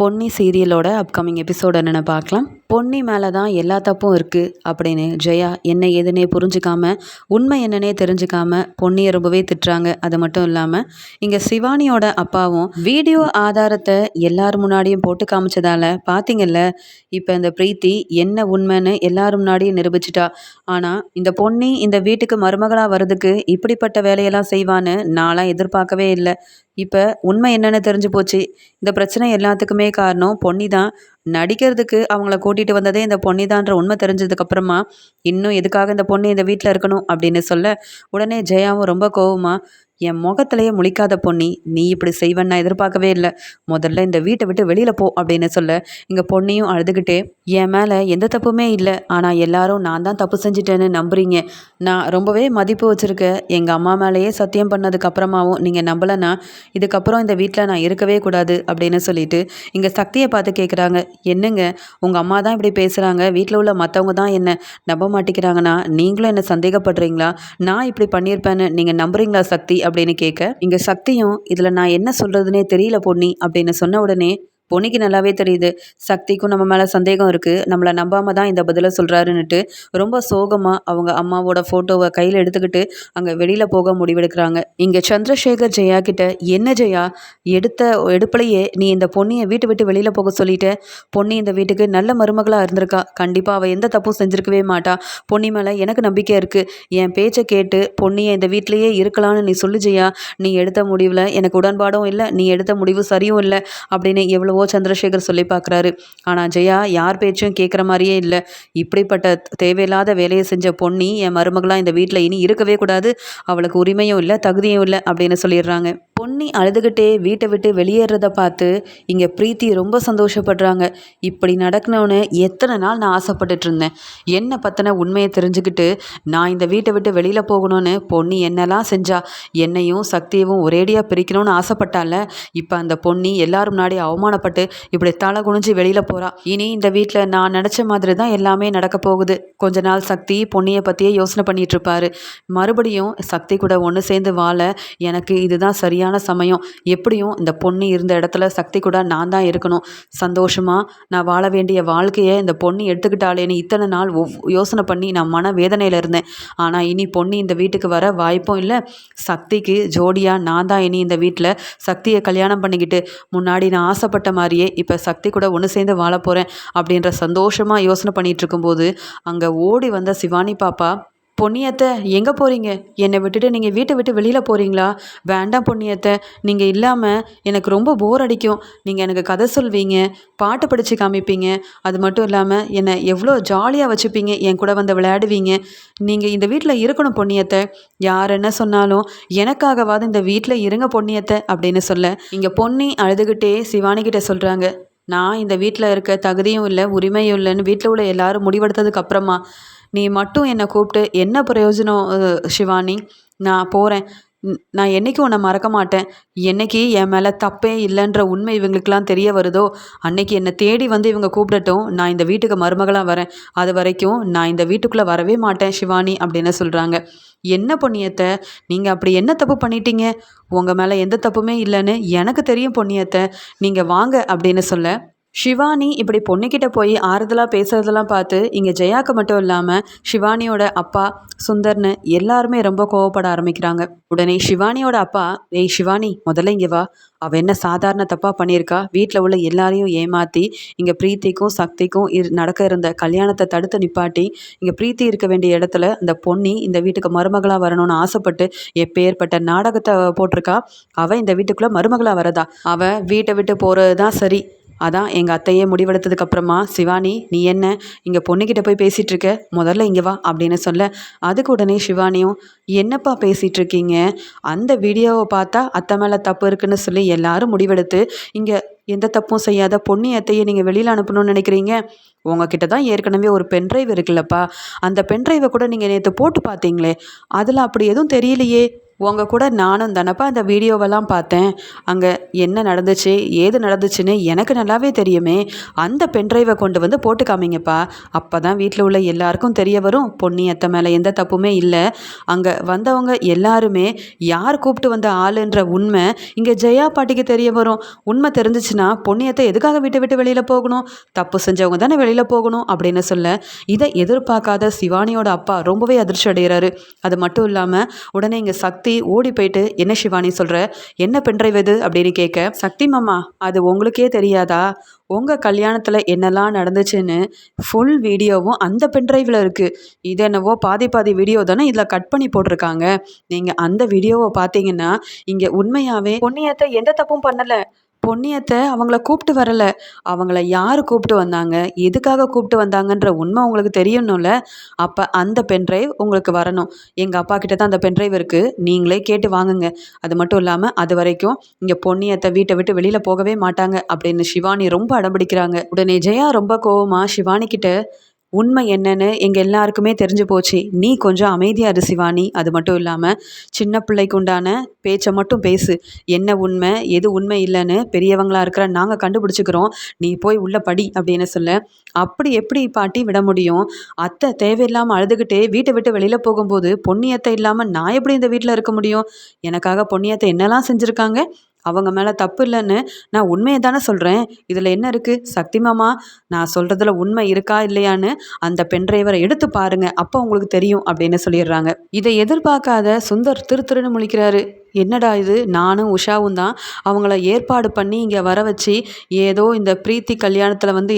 Ponni சீரியலோட upcoming episode என்னென்னு பார்க்கலாம். பொன்னி மேலே தான் எல்லா தப்பும் இருக்குது அப்படின்னு ஜெயா என்ன ஏதுன்னே புரிஞ்சுக்காம உண்மை என்னன்னே தெரிஞ்சுக்காம பொன்னியை ரொம்பவே திட்டுறாங்க. அது மட்டும் இல்லாமல் இங்கே சிவானியோட அப்பாவும் வீடியோ ஆதாரத்தை எல்லார் முன்னாடியும் போட்டு காமிச்சதால பார்த்தீங்கல்ல இப்போ இந்த பிரீத்தி என்ன உண்மைன்னு எல்லார் முன்னாடியும் நிரூபிச்சிட்டா. ஆனால் இந்த பொன்னி இந்த வீட்டுக்கு மருமகளாக வர்றதுக்கு இப்படிப்பட்ட வேலையெல்லாம் செய்வான்னு நான்லாம் எதிர்பார்க்கவே இல்லை. இப்போ உண்மை என்னென்னு தெரிஞ்சு போச்சு. இந்த பிரச்சனை எல்லாத்துக்குமே காரணம் பொன்னி தான் நடிக்கிறதுக்கு அவங்கள கூட்டிகிட்டு வந்ததே இந்த பொன்னிதான்ற உண்மை தெரிஞ்சதுக்கப்புறமா இன்னும் எதுக்காக இந்த பொண்ணு இந்த வீட்டில் இருக்கணும்? அப்படின்னு சொல்ல உடனே ஜெயாவும் ரொம்ப கோவமாக என் முகத்திலேயே முழிக்காத பொன்னி நீ இப்படி செய்வேன்னு நான் எதிர்பார்க்கவே இல்லை. முதல்ல இந்த வீட்டை விட்டு வெளியில் போ அப்படின்னு சொல்ல இங்கே பொண்ணையும் அழுதுகிட்டே என் மேலே எந்த தப்புமே இல்லை. ஆனால் எல்லாரும் நான் தான் தப்பு செஞ்சிட்டேன்னு நம்புறீங்க. நான் ரொம்பவே மதிப்பு வச்சுருக்கேன். எங்கள் அம்மா மேலேயே சத்தியம் பண்ணதுக்கப்புறமாவும் நீங்கள் நம்பலைன்னா இதுக்கப்புறம் இந்த வீட்டில் நான் இருக்கவே கூடாது அப்படின்னு சொல்லிட்டு இங்கே சக்தியை பார்த்து கேட்குறாங்க என்னங்க? உங்கள் அம்மா தான் இப்படி பேசுகிறாங்க வீட்டில் உள்ள மற்றவங்க தான் என்ன நம்ப மாட்டேங்கிறாங்கன்னா நீங்களும் என்ன சந்தேகப்படுறீங்களா? நான் இப்படி பண்ணியிருப்பேன்னு நீங்கள் நம்புறீங்களா சக்தி அப்படின்னு கேட்க இங்கே சக்தியும் இதில் நான் என்ன சொல்கிறதுனே தெரியல பொண்ணி அப்படின்னு சொன்ன உடனே பொன்னிக்கு நல்லாவே தெரியுது. சக்திக்கும் நம்ம மேலே சந்தேகம் இருக்குது நம்மளை நம்பாமல் தான் இந்த பதிலை சொல்கிறாருன்னுட்டு ரொம்ப சோகமாக அவங்க அம்மாவோட ஃபோட்டோவை கையில் எடுத்துக்கிட்டு அங்கே வெளியில் போக முடிவெடுக்கிறாங்க. இங்கே சந்திரசேகர் ஜெயா கிட்ட என்ன ஜெயா? எடுத்த எடுப்பிலையே நீ இந்த பொண்ணியை வீட்டு விட்டு வெளியில் போக சொல்லிட்ட. பொண்ணு இந்த வீட்டுக்கு நல்ல மருமகளாக இருந்திருக்கா. கண்டிப்பாக அவள் எந்த தப்பும் செஞ்சுருக்கவே மாட்டா. பொன்னி மேலே எனக்கு நம்பிக்கை இருக்குது என் பேச்சை கேட்டு பொண்ணியை இந்த வீட்டிலையே இருக்கலாம்னு நீ சொல்லு ஜெயா. நீ எடுத்த முடிவில் எனக்கு உடன்பாடும் இல்லை. நீ எடுத்த முடிவு சரியும் இல்லை. அப்படின்னு எவ்வளோ ஓ சந்திரசேகர் சொல்லி பார்க்குறாரு. ஆனால் ஜெயா யார் பேச்சும் கேட்குற மாதிரியே இல்லை. இப்படிப்பட்ட தேவையில்லாத வேலையை செஞ்ச பொண்ணி என் மருமகளாக இந்த வீட்டில் இனி இருக்கவே கூடாது. அவளுக்கு உரிமையும் இல்லை தகுதியும் இல்லை அப்படின்னு சொல்லிடுறாங்க. பொன்னி அழுதுகிட்டே வீட்டை விட்டு வெளியேறத பார்த்து இங்கே பிரீத்தி ரொம்ப சந்தோஷப்படுறாங்க. இப்படி நடக்கணும்னு எத்தனை நாள் நான் ஆசைப்பட்டுட்டு இருந்தேன். என்னை பற்றின உண்மையை தெரிஞ்சுக்கிட்டு நான் இந்த வீட்டை விட்டு வெளியில் போகணும்னு பொன்னி என்னெல்லாம் செஞ்சா என்னையும் சக்தியவும் ஒரேடியாக பிரிக்கணும்னு ஆசைப்பட்டால இப்போ அந்த பொன்னி எல்லாரும் முன்னாடி அவமானப்பட்டு இப்படி தலை குனிஞ்சு வெளியில் போகிறா இனி இந்த வீட்டில் நான் நினச்ச மாதிரி தான் எல்லாமே நடக்க போகுது. கொஞ்ச நாள் சக்தி பொன்னியை பற்றியே யோசனை பண்ணிகிட்டு இருப்பாரு. மறுபடியும் சக்தி கூட ஒன்று சேர்ந்து வாழ எனக்கு இதுதான் சரியாக சரியான சமயம். எப்படியும் இந்த பொண்ணு இருந்த இடத்துல சக்தி கூட நான் தான் இருக்கணும். சந்தோஷமாக நான் வாழ வேண்டிய வாழ்க்கையை இந்த பொண்ணு எடுத்துக்கிட்டாலேன்னு இத்தனை நாள் ஒவ் யோசனை பண்ணி நான் மன வேதனையில் இருந்தேன். ஆனால் இனி பொண்ணு இந்த வீட்டுக்கு வர வாய்ப்பும் இல்லை. சக்திக்கு ஜோடியாக நான் தான் இனி இந்த வீட்டில் சக்தியை கல்யாணம் பண்ணிக்கிட்டு முன்னாடி நான் ஆசைப்பட்ட மாதிரியே இப்போ சக்தி கூட ஒன்று சேர்ந்து வாழ போகிறேன் அப்படின்ற சந்தோஷமாக யோசனை பண்ணிகிட்டு இருக்கும்போது அங்கே ஓடி வந்த சிவானி பாப்பா பொன்னியத்தை எங்கே போகிறீங்க என்னை விட்டுட்டு நீங்கள் வீட்டை விட்டு வெளியில் போகிறீங்களா வேண்டாம் பொன்னியத்தை நீங்கள் இல்லாமல் எனக்கு ரொம்ப போர் அடிக்கும். நீங்கள் எனக்கு கதை சொல்வீங்க பாட்டு படித்து காமிப்பீங்க. அது மட்டும் இல்லாமல் என்னை எவ்வளோ ஜாலியாக வச்சுப்பீங்க என் கூட வந்து விளையாடுவீங்க. நீங்கள் இந்த வீட்டில் இருக்கணும் பொன்னியத்தை. யார் என்ன சொன்னாலும் எனக்காகவாது இந்த வீட்டில் இருங்க பொன்னியத்தை அப்படின்னு சொல்ல. இங்கே பொன்னி அழுதுகிட்டே சிவானிக்கிட்ட சொல்கிறாங்க நான் இந்த வீட்டில் இருக்க தகுதியும் இல்லை உரிமையும் இல்லைன்னு வீட்டில் உள்ள எல்லாரும் முடிவெடுத்ததுக்கு அப்புறமா. நீ மட்டும் என்னை கூப்பிட்டு என்ன பிரயோஜனம் ஷிவானி நான் போகிறேன் நான் என்றைக்கும் உன்னை மறக்க மாட்டேன். என்னைக்கு என் மேலே தப்பே இல்லைன்ற உண்மை இவங்களுக்கெல்லாம் தெரிய வருதோ அன்னைக்கு என்னை தேடி வந்து இவங்க கூப்பிடட்டும். நான் இந்த வீட்டுக்கு மருமகளாக வரேன். அது வரைக்கும் நான் இந்த வீட்டுக்குள்ளே வரவே மாட்டேன் சிவானி அப்படின்னு சொல்கிறாங்க என்ன பொண்ணியத்தை நீங்கள் அப்படி என்ன தப்பு பண்ணிட்டீங்க? உங்கள் மேலே எந்த தப்புமே இல்லைன்னு எனக்கு தெரியும் பொண்ணியத்தை நீங்கள் வாங்க அப்படின்னு சொல்ல ஷிவானி இப்படி பொண்ணுக்கிட்ட போய் ஆறுதலாக பேசுறதெல்லாம் பார்த்து இங்கே ஜெயாக்கு மட்டும் இல்லாமல் ஷிவானியோட அப்பா சுந்தர்னு எல்லாருமே ரொம்ப கோவப்பட ஆரம்பிக்கிறாங்க. உடனே ஷிவானியோட அப்பா ஏய் ஷிவானி முதல்ல இங்கே வா. அவள் என்ன சாதாரண தப்பாக பண்ணியிருக்கா? வீட்டில் உள்ள எல்லாரையும் ஏமாற்றி இங்கே பிரீத்திக்கும் சக்திக்கும் இரு நடக்க இருந்த கல்யாணத்தை தடுத்து நிப்பாட்டி இங்கே பிரீத்தி இருக்க வேண்டிய இடத்துல இந்த பொண்ணி இந்த வீட்டுக்கு மருமகளாக வரணும்னு ஆசைப்பட்டு எப்பேற்பட்ட நாடகத்தை போட்டிருக்கா? அவள் இந்த வீட்டுக்குள்ளே மருமகளாக வரதா? அவள் வீட்டை விட்டு போகிறது தான் சரி. அதான் எங்கள் அத்தையே முடிவெடுத்ததுக்கப்புறமா சிவானி நீ என்ன? இங்கே பொண்ணுக்கிட்ட போய் பேசிகிட்டு இருக்க முதல்ல இங்கே வா அப்படின்னு சொல்ல. அதுக்கு உடனே சிவானியும் என்னப்பா பேசிகிட்டு இருக்கீங்க அந்த வீடியோவை பார்த்தா அத்தை மேலே தப்பு இருக்குன்னு சொல்லி எல்லாரும் முடிவெடுத்து இங்கே எந்த தப்பும் செய்யாத பொண்ணு அத்தையை நீங்கள் வெளியில் அனுப்பணும்னு நினைக்கிறீங்க? உங்ககிட்ட தான் ஏற்கனவே ஒரு பென்ட்ரைவ் இருக்குல்லப்பா. அந்த பென்ட்ரைவை கூட நீங்கள் நேற்று போட்டு பார்த்தீங்களே அதில் அப்படி எதுவும் தெரியலையே. உங்கள் கூட நானும் தானப்பா அந்த வீடியோவெல்லாம் பார்த்தேன். அங்கே என்ன நடந்துச்சு ஏது நடந்துச்சுன்னு எனக்கு நல்லாவே தெரியுமே. அந்த பென்ட்ரைவை கொண்டு வந்து போட்டு காமிங்கப்பா அப்போ தான் வீட்டில் உள்ள எல்லாருக்கும் தெரிய வரும். பொன்னியத்தை மேலே எந்த தப்புமே இல்லை. அங்கே வந்தவங்க எல்லாருமே யார் கூப்பிட்டு வந்த ஆளுன்ற உண்மை இங்கே ஜெயா பாட்டிக்கு தெரிய வரும். உண்மை தெரிஞ்சிச்சுன்னா பொன்னியத்தை எதுக்காக வீட்டை விட்டு வெளியில் போகணும்? தப்பு செஞ்சவங்க தானே வெளியில் போகணும் அப்படின்னு சொல்ல இதை எதிர்பார்க்காத சிவானியோட அப்பா ரொம்பவே அதிர்ச்சி அடைகிறாரு அது மட்டும் இல்லாமல் உடனே இங்கே சக்தி சக்தி ஓடி போயிட்டு என்ன சிவானி சொல்கிற என்ன பென்ட்ரைவ் இது? அப்படின்னு கேட்க சக்தி மாமா அது உங்களுக்கே தெரியாதா? உங்கள் கல்யாணத்தில் என்னெல்லாம் நடந்துச்சுன்னு ஃபுல் வீடியோவும் அந்த பென்ட்ரைவில் இருக்குது இது என்னவோ பாதி பாதி வீடியோ தானே இதில் கட் பண்ணி போட்டிருக்காங்க. நீங்கள் அந்த வீடியோவை பார்த்தீங்கன்னா இங்கே உண்மையாகவே பொன்னியத்தை எந்த தப்பும் பண்ணலை. பொன்னியத்தை அவங்கள கூப்பிட்டு வரல. அவங்கள யார் கூப்பிட்டு வந்தாங்க? எதுக்காக கூப்பிட்டு வந்தாங்கன்ற உண்மை உங்களுக்கு தெரியணும்ல? அப்போ அந்த பென்ட்ரைவ் உங்களுக்கு வரணும். எங்கள் அப்பா கிட்ட தான் அந்த பென்ட்ரைவ் இருக்குது நீங்களே கேட்டு வாங்குங்க. அது மட்டும் இல்லாமல் அது வரைக்கும் இங்கே பொன்னியத்தை வீட்டை விட்டு வெளியில் போகவே மாட்டாங்க அப்படின்னு சிவானி ரொம்ப அடம்பிடிக்கிறாங்க உடனே ஜெயா ரொம்ப கோவமாக சிவானி கிட்ட உண்மை என்னன்னு எங்கள் எல்லாருக்குமே தெரிஞ்சு போச்சு. நீ கொஞ்சம் அமைதியாக இரு சிவானி. அது மட்டும் இல்லாமல் சின்ன பிள்ளைக்கு உண்டான பேச்சை மட்டும் பேசு. என்ன உண்மை எது உண்மை இல்லைன்னு பெரியவங்களாக இருக்கிற நாங்கள் கண்டுபிடிச்சிக்கிறோம். நீ போய் உள்ள படி அப்படின்னு சொல்ல. அப்படி எப்படி பாட்டி விட முடியும்? அத்தை தேவையில்லாமல் அழுதுகிட்டே வீட்டை விட்டு வெளியில் போகும்போது பொன்னியத்தை இல்லாமல் நான் எப்படி இந்த வீட்டில் இருக்க முடியும்? எனக்காக பொன்னியத்தை என்னெல்லாம் செஞ்சுருக்காங்க? அவங்க மேலே தப்பு இல்லைன்னு நான் உண்மையை தானே சொல்கிறேன் இதில் என்ன இருக்குது சக்தி மாமா நான் சொல்கிறதுல உண்மை இருக்கா இல்லையான்னு அந்த பென் டிரைவரை எடுத்து பாருங்கள் அப்போ உங்களுக்கு தெரியும் அப்படின்னு சொல்லிடுறாங்க. இதை எதிர்பார்க்காத சுந்தர் திரு திருன்னு முழிக்கிறாரு. என்னடா இது? நானும் உஷாவும் தான். அவங்கள ஏற்பாடு பண்ணி இங்கே வர வச்சு ஏதோ இந்த பிரீத்தி கல்யாணத்தில் வந்து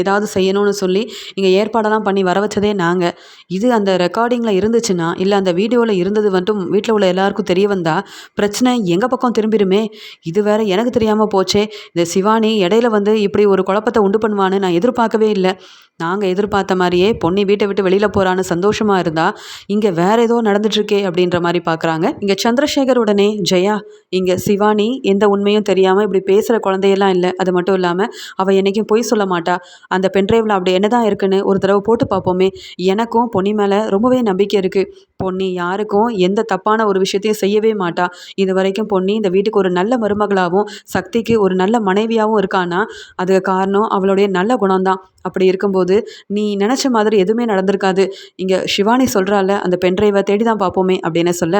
ஏதாவது செய்யணும்னு சொல்லி இங்கே ஏற்பாடெல்லாம் பண்ணி வர வச்சதே நாங்கள் இது அந்த ரெக்கார்டிங்கில் இருந்துச்சுன்னா இல்லை அந்த வீடியோவில் இருந்தது மட்டும் வீட்டில் உள்ள எல்லாருக்கும் தெரிய வந்தால் பிரச்சனை எங்கள் பக்கம் திரும்பிடுமே? இது வேற எனக்கு தெரியாமல் போச்சே. இந்த சிவானி இடையில வந்து இப்படி ஒரு குழப்பத்தை உண்டு பண்ணுவான்னு நான் எதிர்பார்க்கவே இல்லை. நாங்கள் எதிர்பார்த்த மாதிரியே பொண்ணு வீட்டை விட்டு வெளியில் போகிறான்னு சந்தோஷமாக இருந்தால் இங்கே வேற ஏதோ நடந்துட்டுருக்கே அப்படின்ற மாதிரி பார்க்குறாங்க இங்கே சந்திரசேகர் உடனே ஜெயா இங்கே சிவானி எந்த உண்மையும் தெரியாமல் இப்படி பேசுகிற குழந்தையெல்லாம் இல்லை. அது மட்டும் இல்லாமல் அவள் என்றைக்கும் பொய் சொல்ல மாட்டா. அந்த பென்ட்ரைவில் அப்படி என்ன தான் இருக்குன்னு ஒரு தடவை போட்டு பார்ப்போமே. எனக்கும் பொன்னி மேலே ரொம்பவே நம்பிக்கை இருக்குது பொன்னி யாருக்கும் எந்த தப்பான ஒரு விஷயத்தையும் செய்யவே மாட்டா. இது வரைக்கும் பொன்னி இந்த வீட்டுக்கு ஒரு நல்ல மருமகளாகவும் சக்திக்கு ஒரு நல்ல மனைவியாகவும் இருக்கானா அதுக்கு காரணம் அவளுடைய நல்ல குணம்தான். அப்படி இருக்கும்போது நீ நினச்ச மாதிரி எதுவுமே நடந்திருக்காது. இங்கே சிவானி சொல்கிறாள் அந்த பென்ட்ரைவை தேடி தான் பார்ப்போமே அப்படின்னு சொல்ல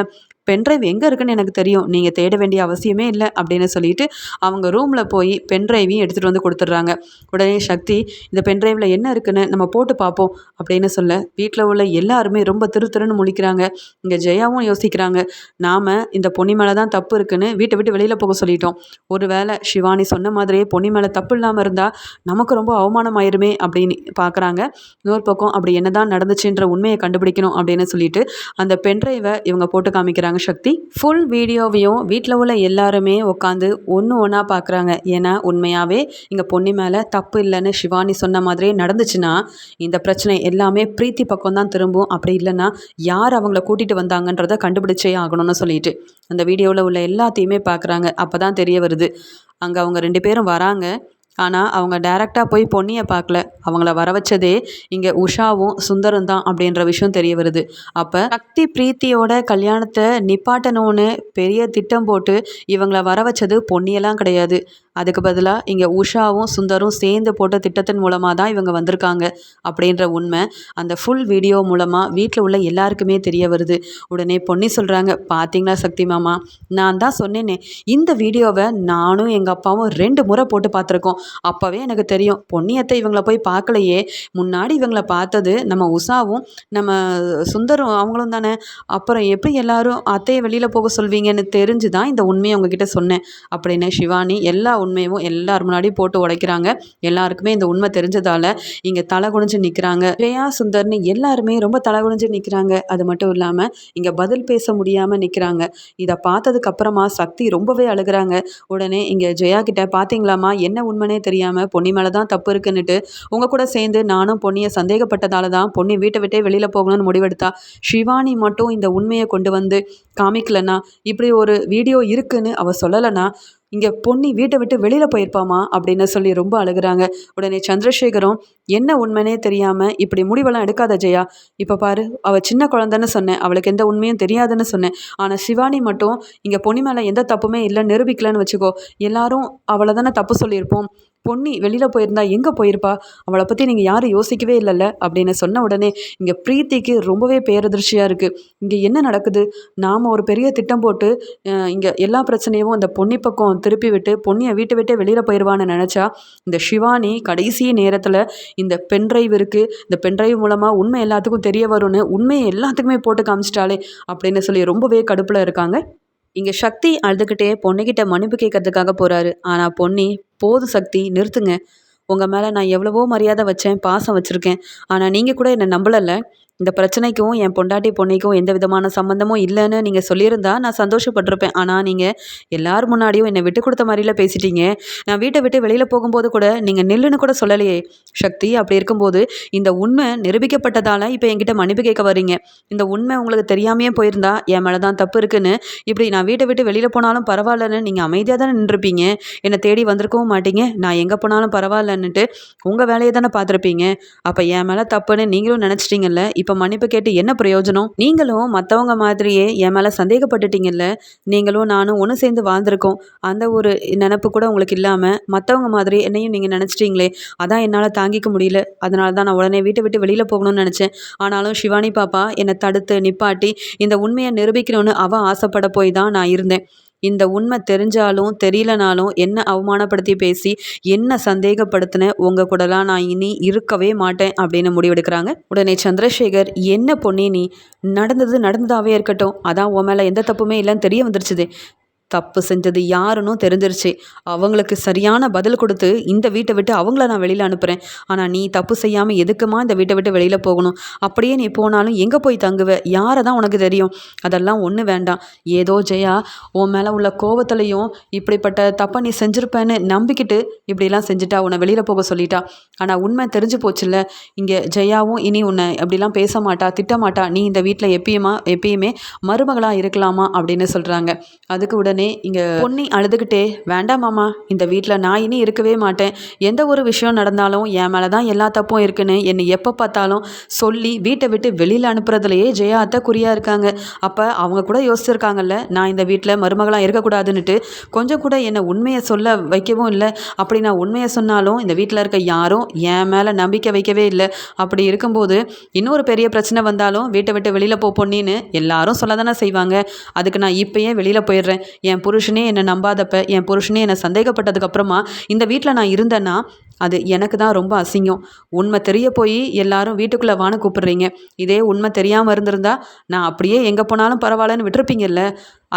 பென்ட்ரைவ் எங்கே இருக்குன்னு எனக்கு தெரியும். நீங்கள் தேட வேண்டிய அவசியமே இல்லை அப்படின்னு சொல்லிட்டு அவங்க ரூமில் போய் பென்ட்ரைவையும் எடுத்துகிட்டு வந்து கொடுத்துட்றாங்க. உடனே சக்தி இந்த பென்ட்ரைவில் என்ன இருக்குன்னு நம்ம போட்டு பார்ப்போம் அப்படின்னு சொல்ல வீட்டில் உள்ள எல்லாருமே ரொம்ப திரு திருன்னு முழிக்கிறாங்க. இங்கே ஜெயாவும் யோசிக்கிறாங்க நாம் இந்த பொன்னி மேலே தான் தப்பு இருக்குன்னு வீட்டை விட்டு வெளியில் போக சொல்லிட்டோம். ஒரு வேளை சிவானி சொன்ன மாதிரியே பொன்னி மேலே தப்பு இல்லாமல் இருந்தால் நமக்கு ரொம்ப அவமானம் ஆயிருமே அப்படின்னு பார்க்குறாங்க இன்னொரு பக்கம் அப்படி என்ன தான் நடந்துச்சுன்ற உண்மையை கண்டுபிடிக்கணும் அப்படின்னு சொல்லிட்டு அந்த பென்ட்ரைவை இவங்க போட்டு காமிக்கிறாங்க. பார்க்குறாங்க சக்தி ஃபுல் வீடியோவையும் வீட்டில் உள்ள எல்லாருமே உட்காந்து ஒன்று ஒன்றா பார்க்குறாங்க ஏன்னா உண்மையாகவே இங்கே பொண்ணு மேலே தப்பு இல்லைன்னு சிவானி சொன்ன மாதிரியே நடந்துச்சுன்னா இந்த பிரச்சனை எல்லாமே பிரீத்தி பக்கம் தான் திரும்பும். அப்படி இல்லைன்னா யார் அவங்கள கூட்டிகிட்டு வந்தாங்கன்றதை கண்டுபிடிச்சே ஆகணும்னு சொல்லிட்டு. அந்த வீடியோவில் உள்ள எல்லாத்தையுமே பார்க்குறாங்க அப்போ தான் தெரிய வருது. அங்கே அவங்க ரெண்டு பேரும் வராங்க. ஆனால் அவங்க டேரெக்டாக போய் பொன்னியை பார்க்கல. அவங்கள வர வச்சதே இங்கே உஷாவும் சுந்தரம் தான் அப்படின்ற விஷயம் தெரிய வருது. அப்போ சக்தி பிரீத்தியோட கல்யாணத்தை நிப்பாட்டணும்னு பெரிய திட்டம் போட்டு இவங்கள வர வச்சது பொன்னியெல்லாம் கிடையாது. அதுக்கு பதிலாக இங்கே உஷாவும் சுந்தரும் சேர்ந்து போட்ட திட்டத்தின் மூலமாக தான் இவங்க வந்திருக்காங்க அப்படின்ற உண்மை. அந்த ஃபுல் வீடியோ மூலமாக வீட்டில் உள்ள எல்லாருக்குமே தெரிய வருது. உடனே பொன்னி சொல்கிறாங்க பார்த்தீங்களா சக்தி மாமா? நான் தான் சொன்னேனே இந்த வீடியோவை நானும் எங்கள் அப்பாவும் ரெண்டு முறை போட்டு பார்த்துருக்கோம் அப்போவே எனக்கு தெரியும் பொன்னியத்தை இவங்களை போய் பார்க்கலையே முன்னாடி இவங்களை பார்த்தது நம்ம உஷாவும் நம்ம சுந்தரும் அவங்களும் தானே. அப்புறம் எப்படி எல்லாரும் அத்தையை வெளியில் போக சொல்வீங்கன்னு தெரிஞ்சு தான் இந்த உண்மையை அவங்கக்கிட்ட சொன்னேன் அப்படின்னு சிவானி எல்லா உண்மையும் எல்லார் முன்னாடியும் போட்டு உடைக்கிறாங்க. எல்லாருக்குமே இந்த உண்மை தெரிஞ்சதால் இங்கே தலை குனிஞ்சு நிற்கிறாங்க ஜெயா சுந்தர்னு எல்லாருமே ரொம்ப தலை குனிஞ்சு நிற்கிறாங்க அது மட்டும் இல்லாமல் இங்கே பதில் பேச முடியாமல் நிற்கிறாங்க இதை பார்த்ததுக்கு அப்புறமா சக்தி ரொம்பவே அழுகிறாங்க. உடனே இங்கே ஜெயா கிட்ட பார்த்தீங்களாமா என்ன உண்மைனே தெரியாமல் பொன்னி மேலே தான் தப்பு இருக்குன்னுட்டு உங்கள் கூட சேர்ந்து நானும் பொன்னியை சந்தேகப்பட்டதால தான் பொன்னி வீட்டை விட்டே வெளியில் போகணும்னு முடிவெடுத்தா. சிவானி மட்டும் இந்த உண்மையை கொண்டு வந்து காமிக்கலன்னா இப்படி ஒரு வீடியோ இருக்குன்னு அவள் சொல்லலைன்னா இங்கே பொன்னி வீட்டை விட்டு வெளியில் போயிருப்பாமா அப்படின்னு சொல்லி ரொம்ப அழுகுறாங்க. உடனே சந்திரசேகரும் என்ன உண்மைனே தெரியாமல் இப்படி முடிவெல்லாம் எடுக்காத ஜெயா. இப்போ பாரு அவள் சின்ன குழந்தைன்னு சொன்னேன். அவளுக்கு எந்த உண்மையும் தெரியாதுன்னு சொன்னேன். ஆனால் சிவானி மட்டும் இங்கே பொன்னி மேலே எந்த தப்புமே இல்லை நிரூபிக்கலன்னு வச்சுக்கோ. எல்லாரும் அவளை தானே தப்பு சொல்லியிருப்போம். பொன்னி வெளியில் போயிருந்தா எங்கே போயிருப்பா? அவளை பற்றி நீங்கள் யாரும் யோசிக்கவே இல்லைல்ல? அப்படின்னு சொன்ன உடனே இங்கே பிரீத்திக்கு ரொம்பவே பேரதிர்ச்சியாக இருக்குது இங்கே என்ன நடக்குது? நாம் ஒரு பெரிய திட்டம் போட்டு இங்கே எல்லா பிரச்சனையும் அந்த பொன்னி பக்கம் திருப்பி விட்டு பொன்னியை வீட்டை விட்டே வெளியில் போயிடுவான்னு நினச்சா இந்த சிவானி கடைசி நேரத்தில் இந்த பென்ட்ரைவ் இருக்குது இந்த பென்ட்ரைவ் மூலமாக உண்மை எல்லாத்துக்கும் தெரிய வரும்னு உண்மையை எல்லாத்துக்குமே போட்டு காமிச்சிட்டாலே அப்படின்னு சொல்லி ரொம்பவே கடுப்பில் இருக்காங்க. இங்கே சக்தி அழுதுகிட்டே பொண்ணுக்கிட்ட மன்னிப்பு கேட்கறதுக்காக போகிறாரு ஆனால் பொன்னி போது சக்தி நிறுத்துங்க. உங்கள் மேலே நான் எவ்வளவோ மரியாதை வச்சேன் பாசம் வச்சுருக்கேன். ஆனால் நீங்கள் கூட என்னை நம்பலல்ல. இந்த பிரச்சனைக்கும் என் பொண்டாட்டி பொண்ணைக்கும் எந்த விதமான சம்மந்தமும் இல்லைன்னு நீங்கள் சொல்லியிருந்தா நான் சந்தோஷப்பட்டிருப்பேன். ஆனால் நீங்கள் எல்லார் முன்னாடியும் என்னை விட்டு கொடுத்த மாதிரிலாம் பேசிட்டீங்க. நான் வீட்டை விட்டு வெளியில் போகும்போது கூட நீங்கள் நில்லுன்னு கூட சொல்லலையே. சக்தி அப்படி இருக்கும்போது இந்த உண்மை நிரூபிக்கப்பட்டதால் இப்போ என்கிட்ட மன்னிப்பு கேட்க வரீங்க இந்த உண்மை உங்களுக்கு தெரியாமையே போயிருந்தா என் மேலே தான் தப்பு இருக்குன்னு இப்படி நான் வீட்டை விட்டு வெளியில் போனாலும் பரவாயில்லன்னு நீங்கள் அமைதியாக தானே நின்றுருப்பீங்க. என்னை தேடி வந்திருக்கவும் மாட்டீங்க. நான் எங்கே போனாலும் பரவாயில்லன்னுட்டு உங்கள் வேலையை தானே பார்த்துருப்பீங்க. அப்போ என் மேலே தப்புன்னு நீங்களும் நினச்சிட்டீங்கல்ல இப்போ மன்னிப்பு கேட்டு என்ன பிரயோஜனம்? நீங்களும் மற்றவங்க மாதிரியே என் மேலே சந்தேகப்பட்டுட்டீங்கல்ல? நீங்களும் நானும் ஒன்று சேர்ந்து வாழ்ந்திருக்கோம். அந்த ஒரு நினப்பு கூட உங்களுக்கு இல்லாமல் மற்றவங்க மாதிரி என்னையும் நீங்கள் நினச்சிட்டீங்களே? அதான் என்னால் தாங்கிக்க முடியல. அதனால தான் நான் உடனே வீட்டை விட்டு வெளியில் போகணும்னு நினச்சேன். ஆனாலும் சிவானி பாப்பா என்னை தடுத்து நிப்பாட்டி இந்த உண்மையை நிரூபிக்கணும்னு அவள் ஆசைப்பட போய் தான் நான் இருந்தேன். இந்த உண்மை தெரிஞ்சாலும் தெரியலனாலும் என்ன அவமானப்படுத்தி பேசி என்ன சந்தேகப்படுத்தின உங்கள் கூடலாம் நான் இனி இருக்கவே மாட்டேன் அப்படின்னு முடிவெடுக்கிறாங்க. உடனே சந்திரசேகர் என்ன பொண்ணே நீ? நடந்தது நடந்ததாகவே இருக்கட்டும். அதான் உன் மேலே எந்த தப்புமே இல்லைன்னு தெரிய வந்துருச்சுதே. தப்பு செஞ்சது யாருன்னு தெரிஞ்சிருச்சு. அவங்களுக்கு சரியான பதில் கொடுத்து இந்த வீட்டை விட்டு அவங்கள நான் வெளியில் அனுப்புகிறேன் ஆனால் நீ தப்பு செய்யாமல் எதுக்குமா இந்த வீட்டை விட்டு வெளியில் போகணும்? அப்படியே நீ போனாலும் எங்கே போய் தங்குவ? யாரை தான் உனக்கு தெரியும்? அதெல்லாம் ஒன்று வேண்டாம். ஏதோ ஜெயா உன் மேலே உள்ள கோபத்துலையும் இப்படிப்பட்ட தப்பை நீ செஞ்சுருப்பேன்னு நம்பிக்கிட்டு இப்படிலாம் செஞ்சுட்டா உன்னை வெளியில் போக சொல்லிட்டா. ஆனால் உண்மை தெரிஞ்சு போச்சுல்ல. இங்கே ஜெயாவும் இனி உன்னை அப்படிலாம் பேச மாட்டா திட்டமாட்டா நீ இந்த வீட்டில் எப்பயுமா எப்பயுமே மருமகளாக இருக்கலாமா அப்படின்னு சொல்கிறாங்க அதுக்கு உடனே உடனே இங்கே பொன்னி அழுதுகிட்டே வேண்டாம் மாமா இந்த வீட்டில் நான் இனி இருக்கவே மாட்டேன். எந்த ஒரு விஷயம் நடந்தாலும் என் மேலே தான் எல்லா தப்பும் இருக்குன்னு என்னை எப்போ பார்த்தாலும் சொல்லி வீட்டை விட்டு வெளியில் அனுப்புறதுலையே ஜெயா அத்தை குறியாக இருக்காங்க. அப்போ அவங்க கூட யோசிச்சிருக்காங்கல்ல நான் இந்த வீட்டில் மருமகளாக இருக்கக்கூடாதுன்னுட்டு. கொஞ்சம் கூட என்னை உண்மையை சொல்ல வைக்கவும் இல்லை. அப்படி நான் உண்மையை சொன்னாலும் இந்த வீட்டில் இருக்க யாரும் என் மேலே நம்பிக்கை வைக்கவே இல்லை. அப்படி இருக்கும்போது இன்னொரு பெரிய பிரச்சனை வந்தாலும் வீட்டை விட்டு வெளியில் போ பொண்ணின்னு எல்லாரும் சொல்ல தானே செய்வாங்க. அதுக்கு நான் இப்போயே வெளியில் போயிடுறேன். என் புருஷனே என்னை நம்பாதப்ப என் புருஷனே என்னை சந்தேகப்பட்டதுக்கப்புறமா இந்த வீட்டில் நான் இருந்தேன்னா அது எனக்கு தான் ரொம்ப அசிங்கம். உண்மை தெரிய போய் எல்லாரும் வீட்டுக்குள்ளே வான கூப்பிட்றீங்க. இதே உண்மை தெரியாமல் இருந்திருந்தா நான் அப்படியே எங்கே போனாலும் பரவாயில்லன்னு விட்டுருப்பீங்கல்ல?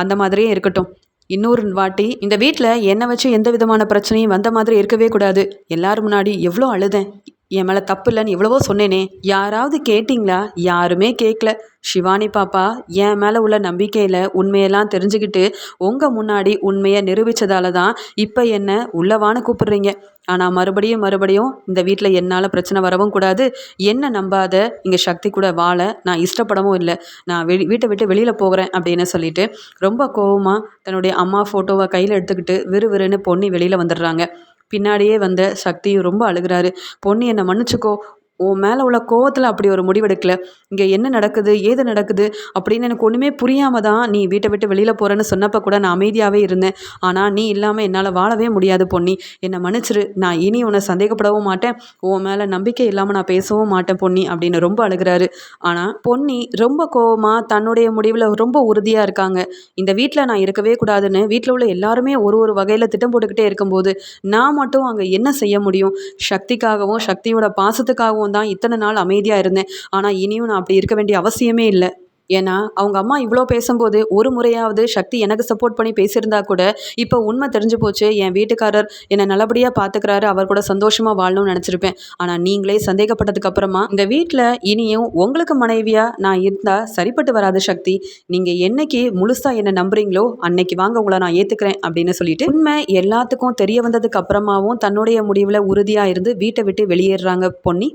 அந்த மாதிரியே இருக்கட்டும். இன்னொரு வாட்டி இந்த வீட்டில் என்னை வச்சு எந்த விதமான பிரச்சனையும் வந்த மாதிரி இருக்கவே கூடாது. எல்லாரும் முன்னாடி எவ்வளோ அழுதேன். என் மேலே தப்பு இல்லைன்னு எவ்வளவோ சொன்னேனே. யாராவது கேட்டிங்களா? யாருமே கேட்கல ஷிவானி பாப்பா என் மேலே உள்ள நம்பிக்கையில் உண்மையெல்லாம் தெரிஞ்சுக்கிட்டு உங்கள் முன்னாடி உண்மையை நிரூபித்ததால தான் இப்போ என்ன உள்ளவான்னு கூப்பிடுறீங்க. ஆனால் மறுபடியும் மறுபடியும் இந்த வீட்டில் என்னால் பிரச்சனை வரவும் கூடாது. என்ன நம்பாத? இங்கே சக்தி கூட வாழ நான் இஷ்டப்படவும் இல்லை. நான் வெளி வீட்டை விட்டு வெளியில் போகிறேன் அப்படின்னு சொல்லிட்டு ரொம்ப கோவமாக தன்னுடைய அம்மா ஃபோட்டோவை கையில் எடுத்துக்கிட்டு விறுவிறுன்னு பொண்ணி வெளியில் வந்துடுறாங்க. பின்னாடியே வந்த சக்தியும் ரொம்ப அழுகிறாரு. பொண்ணு என்னை மன்னிச்சுக்கோ. உன் மேலே உள்ள கோவத்தில் அப்படி ஒரு முடிவெடுக்கல. இங்கே என்ன நடக்குது? ஏது நடக்குது? அப்படின்னு எனக்கு ஒன்றுமே புரியாமல் தான் நீ வீட்டை விட்டு வெளியில் போகிறேன்னு சொன்னப்போ கூட நான் அமைதியாகவே இருந்தேன். ஆனால் நீ இல்லாமல் என்னால் வாழவே முடியாது பொன்னி. என்னை மன்னிச்சிரு. நான் இனி உன்னை சந்தேகப்படவும் மாட்டேன். உன் மேலே நம்பிக்கை இல்லாமல் நான் பேசவும் மாட்டேன் பொன்னி அப்படின்னு ரொம்ப அழுகிறாரு. ஆனால் பொன்னி ரொம்ப கோவமாக தன்னுடைய முடிவில் ரொம்ப உறுதியாக இருக்காங்க. இந்த வீட்டில் நான் இருக்கவே கூடாதுன்னு வீட்டில் உள்ள எல்லாருமே ஒரு ஒரு வகையில் திட்டம் போட்டுக்கிட்டே இருக்கும்போது நான் மட்டும் அங்கே என்ன செய்ய முடியும்? சக்திக்காகவும் சக்தியோட பாசத்துக்காகவும் தான் இத்தனை நாள் அமைதியாக இருந்தேன். ஆனால் இனியும் நான் அப்படி இருக்க வேண்டிய அவசியமே இல்லை. ஏன்னா அவங்க அம்மா இவ்வளோ பேசும்போது ஒரு முறையாவது சக்தி எனக்கு சப்போர்ட் பண்ணி பேசியிருந்தா கூட இப்போ உண்மை தெரிஞ்சு போச்சு. என் வீட்டுக்காரர் என்னை நல்லபடியாக பார்த்துக்கிறாரு அவர் கூட சந்தோஷமாக வாழணும்னு நினச்சிருப்பேன். ஆனால் நீங்களே சந்தேகப்பட்டதுக்கு அப்புறமா இந்த வீட்டில் இனியும் உங்களுக்கு மனைவியாக நான் இருந்தால் சரிப்பட்டு வராது சக்தி. நீங்கள் என்னைக்கு முழுசாக என்னை நம்புறீங்களோ அன்னைக்கு வாங்க உங்களை நான் ஏற்றுக்கிறேன் அப்படின்னு சொல்லிட்டு உண்மை எல்லாத்துக்கும் தெரிய வந்ததுக்கு அப்புறமாவும் தன்னுடைய முடிவில் உறுதியாக இருந்து வீட்டை விட்டு வெளியேறாங்க பொன்னி.